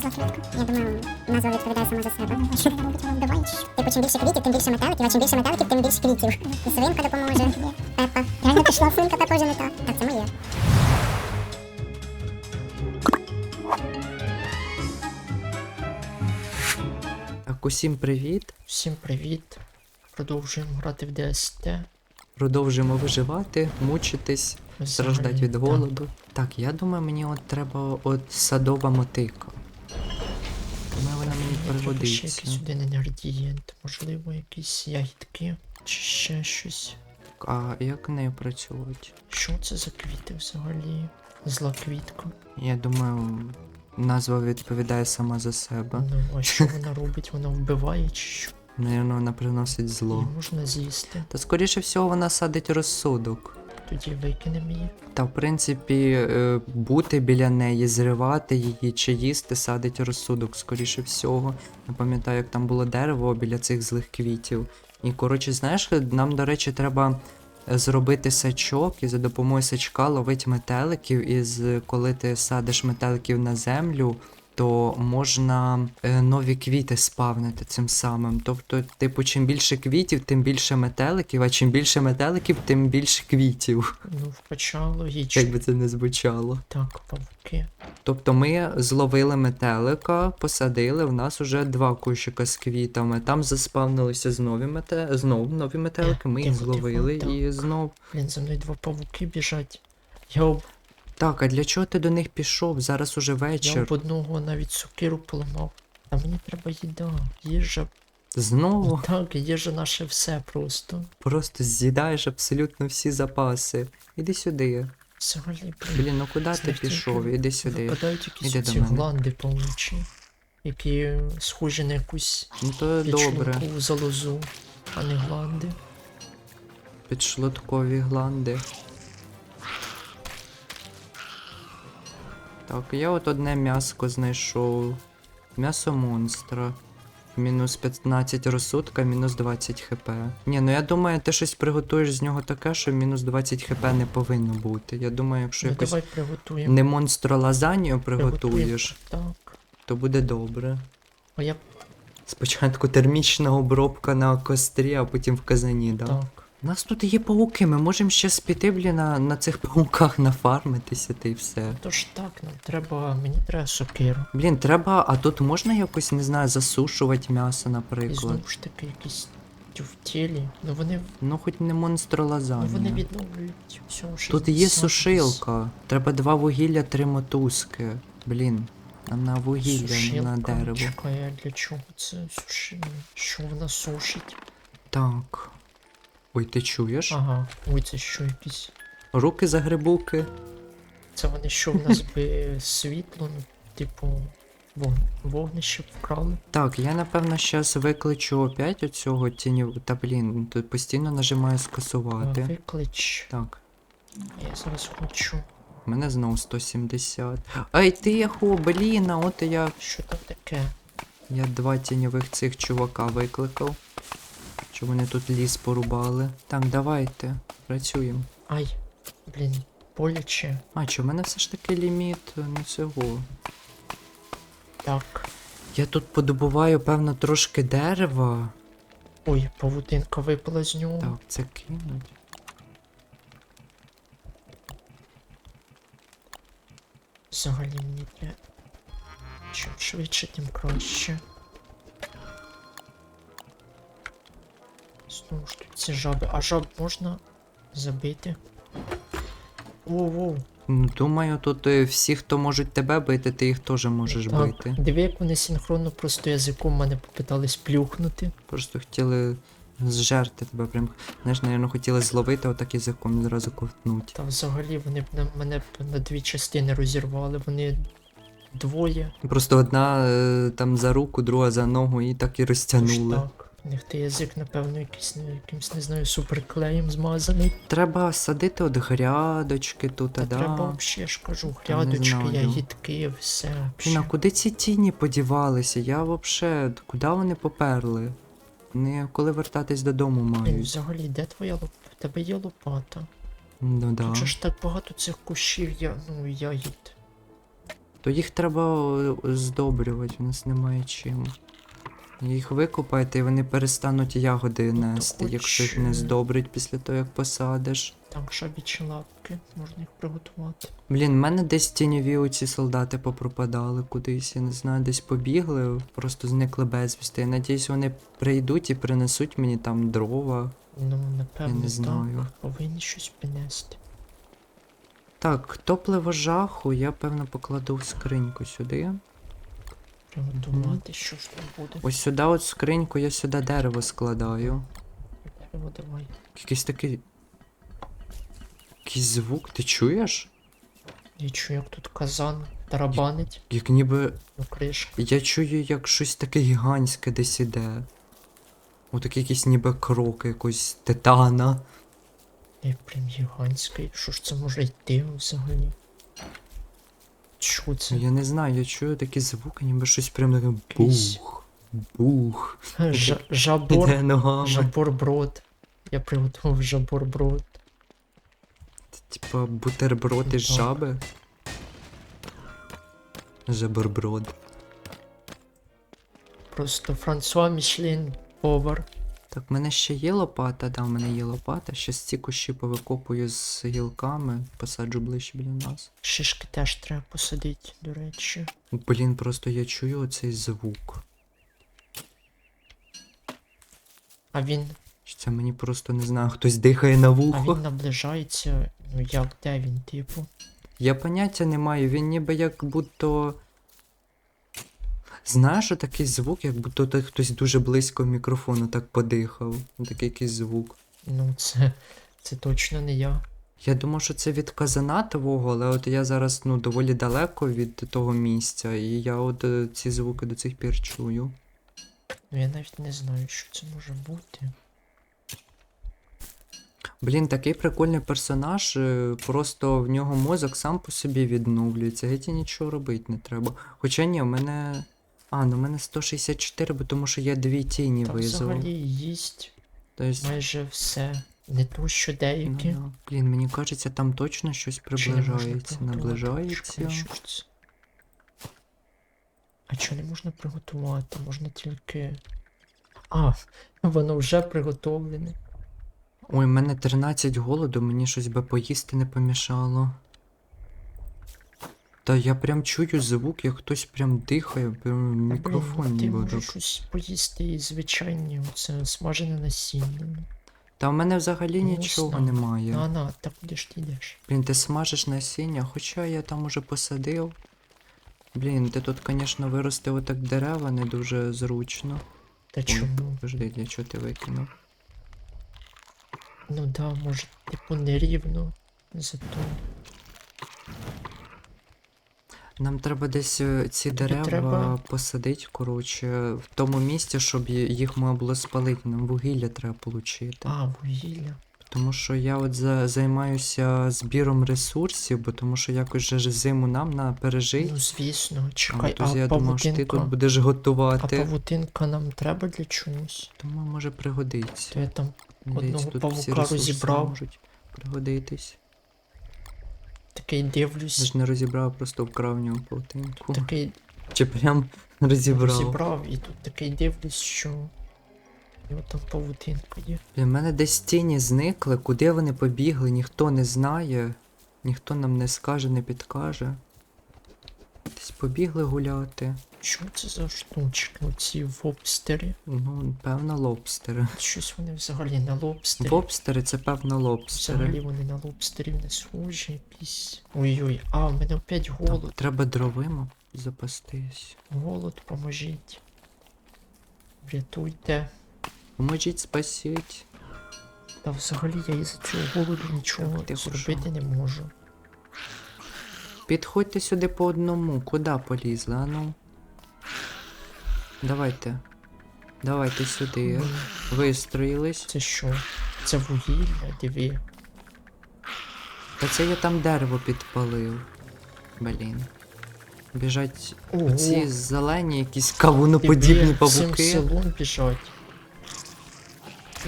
Злоквітка. Я думаю, назва відповідає сама за себе. Що вона робить, вона вбиває? Типу, чим більше квітів, тим більше метеликів, а чим більше метеликів, тим більше квітів. Свинка допоможе. Пепа. Реально пішла свинка, Пепа вже не та. Так, це моє. Так, усім привіт. Всім привіт! Продовжуємо грати в ДСТ. Продовжуємо виживати, мучитись, страждати від так. голоду. Так, я думаю, мені от треба от садова мотика. Думаю, вона мені треба ще якийсь один інгредієнт, можливо, якісь ягідки чи ще щось. А як нею працювати? Що це за квіти взагалі? Зла квітка. Я думаю, назва відповідає сама за себе. Ну, а що вона робить? Вона вбиває чи що? Навірно, вона приносить зло. Її можна з'їсти. Та скоріше всього вона садить розсудок. Тоді викинемо її. Та в принципі, е, бути біля неї, зривати її чи їсти, садить розсудок, скоріше всього. Не пам'ятаю, як там було дерево біля цих злих квітів. І коротше, знаєш, нам, до речі, треба е, зробити сачок і за допомогою сачка ловити метеликів. І коли ти садиш метеликів на землю, то можна е, нові квіти спавнити цим самим. Тобто, типу, чим більше квітів, тим більше метеликів, а чим більше метеликів, тим більше квітів. Ну, хоча логічно. Як би це не звучало. Так, павуки. Тобто ми зловили метелика, посадили, в нас уже два кущика з квітами. Там заспавнилися знову мете... знов нові метелики, ми їх Тихо, тихо, зловили і знов. Блін, за мною два павуки біжать. Я об, Так, а для чого ти до них пішов? Зараз уже я вечір. об одного навіть сокиру поламав. А мені треба їда, їжа. Знову Так, їжа наше все просто. просто з'їдаєш абсолютно всі запаси. Іди сюди. Взагалі, Блін, ну куди ти тільки пішов? Іди сюди. Випадають якісь Іди до ці мене. гланди повнічі, які схожі на якусь Ну то добре. залозу, а не гланди. Підшлоткові гланди. Так, я от одне м'яско знайшов. М'ясо монстра. Мінус 15 розсудка, мінус 20 хп. Ні, ну я думаю, ти щось приготуєш з нього таке, що мінус 20 хп не повинно бути. Я думаю, якщо Ну якось давай приготуємо. не монстро лазанью приготуєш, Так. то буде добре. А я Спочатку термічна обробка на кострі, а потім в казані, да? так. У нас тут є пауки, ми можемо ще спіти, блін, на, на цих пауках нафармитися та й все. Тож так, нам треба. Мені треба сокиру. Блін, треба, а тут можна якось, не знаю, засушувати м'ясо, І наприклад. знову ж таки якісь тюфтєлі. Ну вони. Ну хоч не монстро Ну вони відновлюють всього Тут є сушилка. Треба два вугілля, три мотузки. Блін, а на вугілля, не на дерево. Чекай, а для чого це суши? Що вона сушить? Так. Ой, ти чуєш? Ага, ой, це що якісь. Руки за грибуки. Це вони що в нас би світло, ну, типу, вогнище вкрали. Так, я напевно щас викличу опять оцього тіню. Та блін, тут постійно нажимаю скасувати. Виклич. Так. Я зараз хочу. У мене знову 170. Ай, тихо, блін, а от я. Що там таке? Я два тіньових цих чувака викликав. Що вони тут ліс порубали. Так, давайте, працюємо. Ай, блін, боляче. А, чи в мене все ж таки ліміт на цього? Так. Я тут подобуваю, певно, трошки дерева. Ой, павутинка випала з нього. Так, це кинуть. Взагалі мені для. Чим швидше, тим краще. Знову ж тут ці жаби. А жаб можна забити? Воу-воу. Ну, думаю, тут е, всі, хто можуть тебе бити, ти їх теж можеш Так, бити. диви, як вони синхронно просто язиком мене попитались плюхнути. Просто хотіли зжерти тебе прям. Знаєш, напевно, хотіли зловити отак язиком і зразу ковтнуть. Та взагалі вони б на мене б на дві частини розірвали. Вони двоє. Просто одна е, там за руку, друга за ногу і так і розтягнули. У них той язик, напевно, якийсь, якимсь, не знаю, суперклеєм змазаний. Треба садити от грядочки тут, Та да. треба взагалі, ж кажу, грядочки, ягідки, все. Блін, а куди ці тіні подівалися? Я вообще, куди вони поперли? Не коли вертатись додому мають. взагалі, де твоя лопата? В тебе є лопата. Ну да. Тут же ж так багато цих кущів, я, ну, ягід. То їх треба е, здобрювати, у нас немає чим. Їх викопаєте і вони перестануть ягоди Ну, нести, хоч, якщо їх не здобрить після того, як посадиш. Там шабічі лапки, можна їх приготувати. Блін, в мене десь тіньові оці солдати попропадали кудись, я не знаю, десь побігли, просто зникли безвісти. Я надіюсь, вони прийдуть і принесуть мені там дрова. Ну, напевно, так. знаю. Повинні щось принести. Так, топливо жаху я певно покладу в скриньку сюди. Приготувати, що ж там буде. Ось сюди, от скриньку, я сюди дерево складаю. Дерево давай. Якийсь такий. Якийсь звук, ти чуєш? Я чую, як тут казан тарабанить Як ніби. на. Я чую, як щось таке гігантське десь іде. Отакий якийсь ніби крок якогось титана. Я прям гігантський. Що ж це може йти взагалі? Що це? Я не знаю, я чую такі звуки, ніби щось прям таке бух. Бух. Жа- Жабор. Жабор брод. Я приготував жабор брод. Типа бутерброд із жаби. Жаберброд. Просто Франсуа Мішлін повар. Так, в мене ще є лопата, да, в мене є лопата. Ще ці кущі повикопую з гілками, посаджу ближче біля нас. Шишки теж треба посадити, до речі. Блін, просто я чую оцей звук. А він. Це мені просто не знаю, хтось дихає на А він наближається. Ну як, де він, типу? Я поняття не маю, він ніби як будто. Знаєш, такий звук, як будто хтось дуже близько мікрофону так подихав. Такий якийсь звук. Ну це. Це точно не я. Я думав, що це від казана твого, але от я зараз ну, доволі далеко від того місця, і я от е, ці звуки до цих пір чую. Ну я навіть не знаю, що це може бути. Блін, такий прикольний персонаж, е, просто в нього мозок сам по собі відновлюється, геть і нічого робити не треба. Хоча ні, в мене. А, ну в мене 164, бо тому що я дві тіні Там визвав. взагалі їсть Тобто, майже все. Не то, що ну, деякі. да. Блін, мені кажеться, там точно щось Чи не можна приближається, приготувати? наближається. Чекай, що це? А чого не можна приготувати? Можна тільки. А, воно вже приготовлене. Ой, в мене 13 голоду, мені щось би поїсти не помішало. Та я прям чую звук, як хтось прям дихає, прям Та, мікрофон блін, ти ніби можеш щось поїсти і звичайні, оце смажене насіння. Та в мене взагалі Ну, нічого снав. немає. На, на, так куди ж ти йдеш? Блін, ти смажеш насіння, хоча я там уже посадив. Блін, ти тут, звісно, вирости отак дерева не дуже зручно. Та Ой, чому? Подожди, для чого ти викинув? Ну да, може, типу, нерівно. Зато. Нам треба десь е, ці дерева треба- посадити, коротше, в тому місці, щоб їх можна було спалити. Нам вугілля треба отримати. А, вугілля. Тому що я от за, займаюся збіром ресурсів, бо тому що якось же зиму нам на пережити. Ну, звісно, а, чекай, тож а я думав, що ти тут будеш А павутинка нам треба для чогось. Тому може пригодиться. То я там здається, одного павука розібрав. можуть пригодитись. Такий Я дивлюсь. ж не розібрав, просто вкрав в нього паутинку. Такий Чи прям розібрав. розібрав, і тут такий дивлюсь, що. Його там павутинка є. Для мене десь тіні зникли, куди вони побігли, ніхто не знає, ніхто нам не скаже, не підкаже. Десь побігли гуляти. Що це за штучки? Оці вобстери. Ну, певно, лобстери. Щось вони взагалі на лобстері. Лобстери це певно Взагалі вони на лобстерів не схожі якісь. Ой-ой, а в мене опять Так, голод. треба дровима запастись. Голод, поможіть. Врятуйте. Поможіть, спасіть. Та взагалі я із-за цього голоду нічого Так, зробити не можу. Підходьте сюди по одному. Куди полізли, а ну? Давайте. Давайте сюди. Вистроїлись. Це що? Це вугілля, диви. Та це я там дерево підпалив. Блін. Біжать Ого, ці зелені, якісь кавуноподібні павуки. селом біжать.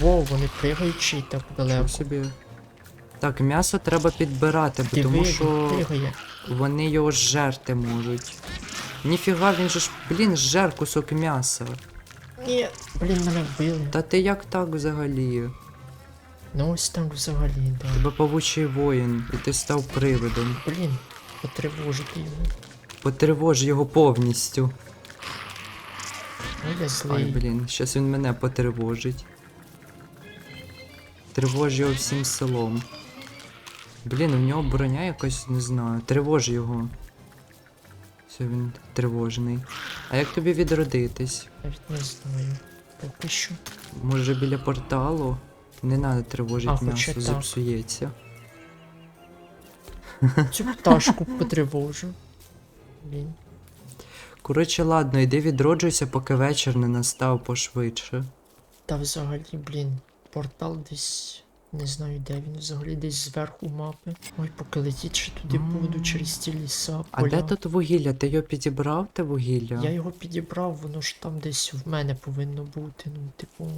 Во, вони пригаючі так далеко. собі. Так, м'ясо треба підбирати, бо Диви, тому він що. пригає. Вони його жерти можуть. Ніфіга, він же ж, блін, жер кусок м'яса. Ні, блін, мене вбили. Та ти як так взагалі? Ну ось так взагалі, да. Тебе павучий воїн, і ти став привидом. Блін, потривожити його. Потривож його повністю. Ну я Ай, злий. блін, щас він мене потривожить. Тривож його всім селом. Блін, у нього броня якась, не знаю. Тривож його. Все, він тривожний. А як тобі відродитись? Не знаю. Поки що. Може біля порталу? Не треба тривожити А, м'ясо, зіпсується. Цю пташку потривожу. Блін. Коротше, ладно, йди відроджуйся, поки вечір не настав пошвидше. Та взагалі, блін, портал десь. Не знаю, де він взагалі десь зверху мапи. Ой, поки летіть ще туди М. буду через ті ліса. А де тут вугілля? Ти його підібрав, те вугілля? Я його підібрав, воно ж там десь в мене повинно бути. Ну, типу.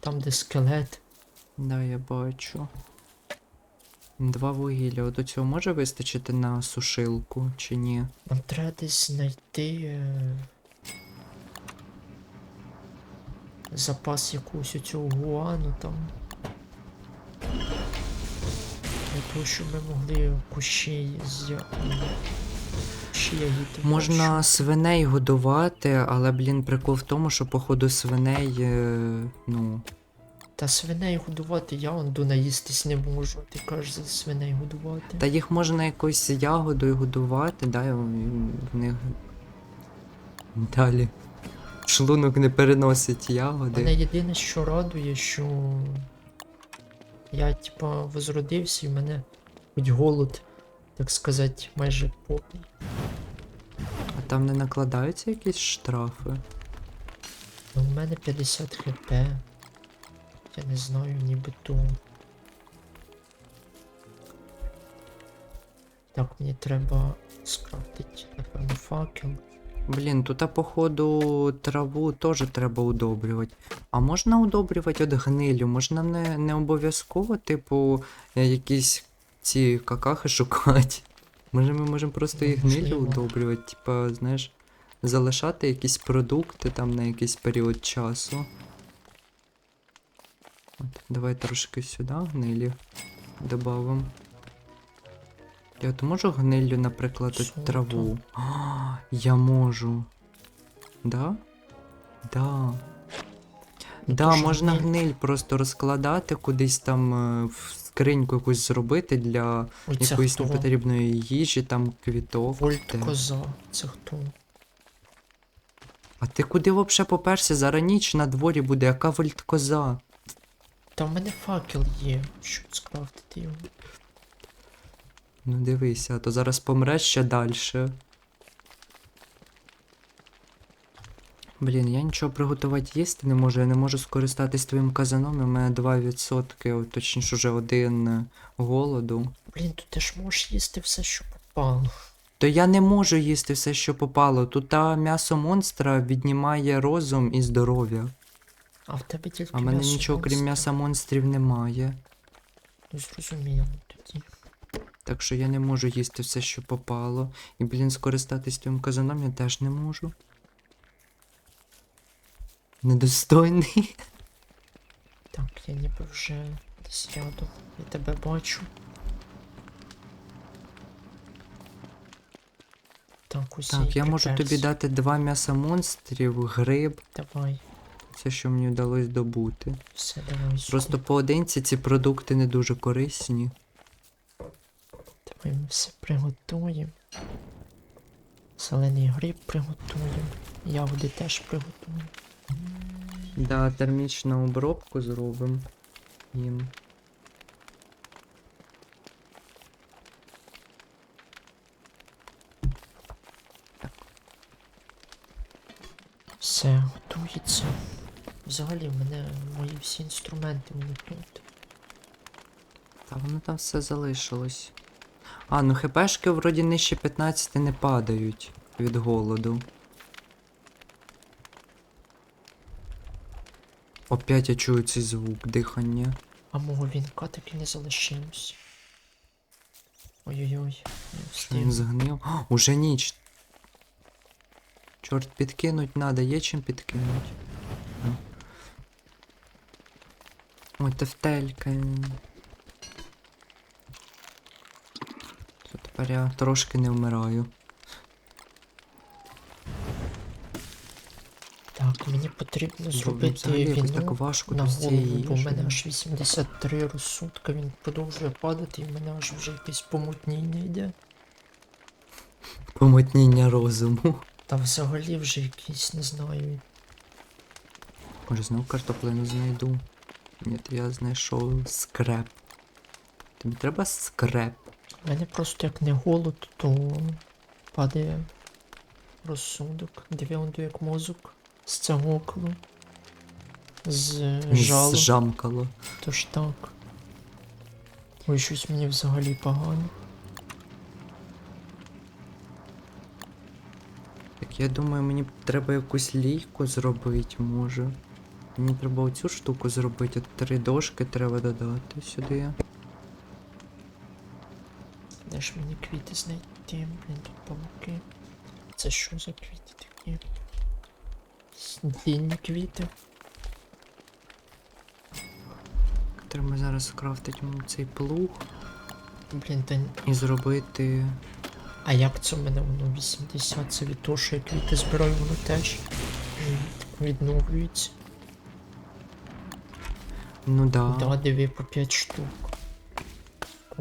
Там, де скелет. Да, я бачу. Два вугілля. От у цього може вистачити на сушилку чи ні? Нам треба десь знайти. Е... Запас якогось цього гуану там. Того, щоб ми могли кущі з кущі ягіти. Можна свиней годувати, але, блін, прикол в тому, що походу свиней, е, ну. Та свиней годувати я он до наїстись не можу. Ти кажеш за свиней годувати. Та їх можна якоюсь ягодою годувати, да, і в них. Далі. Шлунок не переносить ягоди. Мене єдине, що радує, що я, типа, возродився і в мене хоч голод, так сказати, майже повний. А там не накладаються якісь штрафи. Ну, у мене 50 хп. Я не знаю, нібито. Так, мені треба скрафтити, напевно, факел. Блін, тут походу траву теж треба удобрювати. А можна удобрювати от гнилю? Можна не, не обов'язково, типу, е, якісь ці какахи шукати. Може ми можемо просто і гнилю удобрювати, типа, знаєш, залишати якісь продукти там на якийсь період часу. От, давай трошки сюди гнилі добавимо. Я от можу гниллю, наприклад, от Що траву. А, я можу. Да? Да. Ну, Да, можна гниль? гниль просто розкладати, кудись там е, в скриньку якусь зробити для Ой, це якоїсь хто? непотрібної їжі, там квіток. Вольт коза. Це хто? А ти куди взагалі поперся? Зараз ніч на дворі буде, яка вольткоза? Та в мене факел є, щоб скрафтити його. Ну дивися, а то зараз помреш ще далі. Блін, я нічого приготувати їсти не можу, я не можу скористатись твоїм казаном, і у мене 2%, о, точніше вже один е, голоду. Блін, тут ти ж можеш їсти все, що попало. То я не можу їсти все, що попало. Тут та м'ясо монстра віднімає розум і здоров'я. А в тебе тільки А в мене нічого крім монстра. м'яса монстрів немає. Ну зрозуміло. Так що я не можу їсти все, що попало. І, блін, скористатись твоїм казаном я теж не можу. Недостойний. Так, я ніби вже десь рядом. Я тебе бачу. Так, ось Так, я можу тобі дати два м'яса монстрів, гриб, Давай, все, що мені вдалося добути. все, давай. Просто поодинці ці продукти не дуже корисні. Приготуємо. Зелений гриб приготуємо. Ягоди теж приготуємо. Да, термічну обробку зробимо їм. Все готується. Взагалі в мене мої всі інструменти вони тут. Та воно там все залишилось. А, ну хпшки вроді нижче 15 не падають від голоду. Опять я чую цей звук дихання. А мого вінка так і не залишилось. Ой-ой-ой, він згнив. О, уже ніч. Чорт, підкинуть надо, є чим підкинуть. Ну. Ой, тефтелька. Це тепер я трошки не вмираю. Так, мені потрібно зробити якось так важко на голову, бо в мене аж 83 розсудка, він продовжує падати, і в мене аж вже якесь помутніння йде. Помутніння розуму. Та взагалі вже якийсь, не знаю. Може знов картоплину знайду. Ні, я знайшов скреп. Тобі треба скреп. У мене просто як не голод, то падає розсудок. Диви он до як мозок з цягоклу. З жалу. Зжамкало. Тож так. Ой, щось мені взагалі погано. Так я думаю, мені треба якусь лійку зробити, може. Мені треба оцю штуку зробити, от три дошки треба додати сюди. Ж мені квіти знайти? Блін, тут павуки. Це що за квіти такі? Длінні квіти. Треба зараз скрафтити цей плуг Блін, та і зробити. А як це в мене воно 80? Це від того, що я квіти збираю, воно теж відновлюється. Ну да. Да, диви по 5 штук.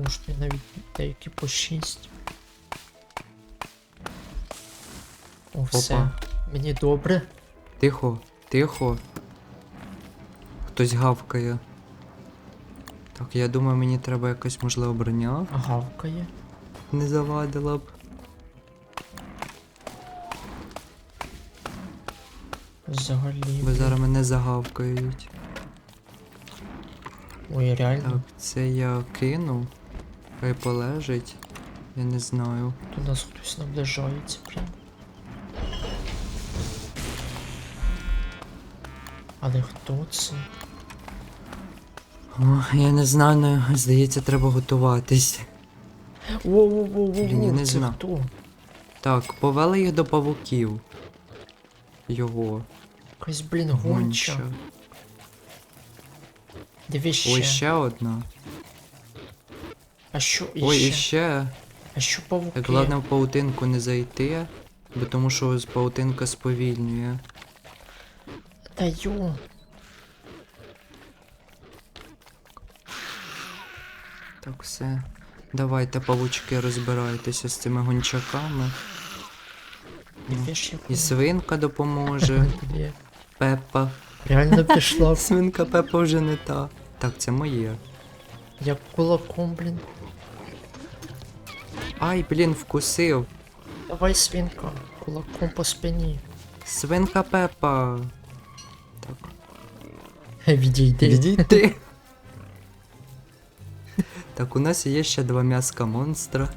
Коштує навіть деякі по 6. О, все. Опа. Мені добре. Тихо, тихо. Хтось гавкає. Так, я думаю, мені треба якась можливо броня. Гавкає. Не завадила б. Взагалі. Бо зараз мене загавкають. Ой, реально. Так, це я кину. Хай полежить. Я не знаю. До нас хтось наближається прям. Але хто це? О, я не знаю, здається, треба готуватись. Блін, я не знаю. хто? Так, повели їх до павуків. Його. Якась, блін, гонча. Гонча. Диви ще. Ой, ще одна. А що Ой, і ще. А що павуки? Так, головне в паутинку не зайти, бо тому що паутинка сповільнює. Та йо. Так, все. Давайте, павучки, розбирайтеся з цими гончаками. Диви І свинка допоможе. Пеппа. Реально пішла Свинка Пеппа вже не та. Так, це моє. як кулаком, блін. Ай, блін, вкусив. Давай свинка, кулаком по спині. Свинка Пеппа. Так. Відійди. Відійти. Так, у нас є ще два м'яска монстра.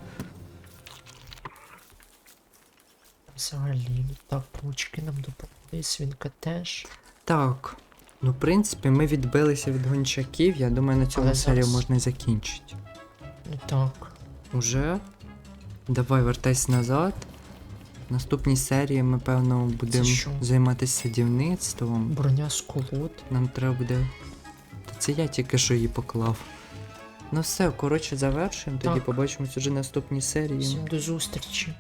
Взагалі, так, паучки нам допомогли, свинка теж. Так. Ну, в принципі, ми відбилися від гончаків. Я думаю, на цьому Але серію зараз- можна і закінчити. Ну так. Уже? Давай вертайся назад. В наступній серії ми, певно, будемо що? займатися садівництвом. Броня з колод. Нам треба буде. Та це я тільки що її поклав. Ну все, коротше, завершуємо. Тоді побачимось уже наступній серії. Всім до зустрічі.